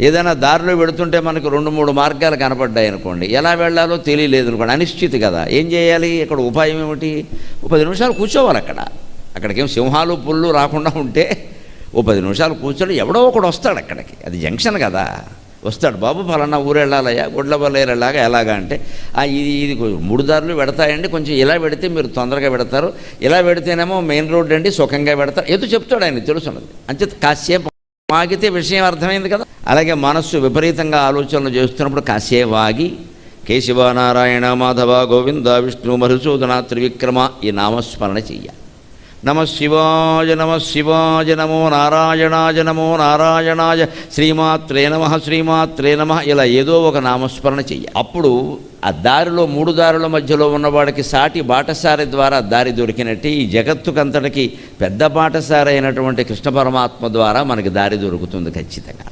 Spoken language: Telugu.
ఏదైనా దారిలో పెడుతుంటే మనకు రెండు మూడు మార్గాలు కనపడ్డాయి అనుకోండి. ఎలా వెళ్ళాలో తెలియలేదు అనుకోండి. అనిశ్చితి కదా. ఏం చేయాలి? ఇక్కడ ఉపాయం ఏమిటి? ఓ పది నిమిషాలు కూర్చోవాలి అక్కడ. అక్కడికేం సింహాలు పుల్లు రాకుండా ఉంటే ఓ పది నిమిషాలు కూర్చొని ఎవడో ఒకడు వస్తాడు అక్కడికి. అది జంక్షన్ కదా. వస్తాడు బాబు ఫలానా ఊరు వెళ్ళాలయ్యా గుడ్లబల్లేరేలాగా ఎలాగా అంటే ఇది ఇది మూడు దారులు పెడతాయండి. కొంచెం ఇలా పెడితే మీరు తొందరగా పెడతారు. ఇలా పెడితేనేమో మెయిన్ రోడ్ అండి సుఖంగా పెడతారు. ఏదో చెప్తాడు ఆయన తెలుసున్నది. అంతే కాసేపు మాగితే విషయం అర్థమైంది కదా. అలాగే మనస్సు విపరీతంగా ఆలోచనలు చేస్తున్నప్పుడు కాసేవాగి ఆగి కేశవనారాయణ మాధవ గోవింద విష్ణు మధుసూదన త్రివిక్రమ ఈ నామస్మరణ చెయ్యాలి నమ శివాయ నమ శివాయ నమో నారాయణాయ నమో నారాయణాయ శ్రీమాత్రే నమ శ్రీమాత్రే నమ ఇలా ఏదో ఒక నామస్మరణ చెయ్యాలి అప్పుడు ఆ దారిలో మూడు దారుల మధ్యలో ఉన్నవాడికి సాటి బాటసారి ద్వారా దారి దొరికినట్టు ఈ జగత్తుకంతటికి పెద్ద బాటసారి అయినటువంటి కృష్ణ పరమాత్మ ద్వారా మనకి దారి దొరుకుతుంది ఖచ్చితంగా.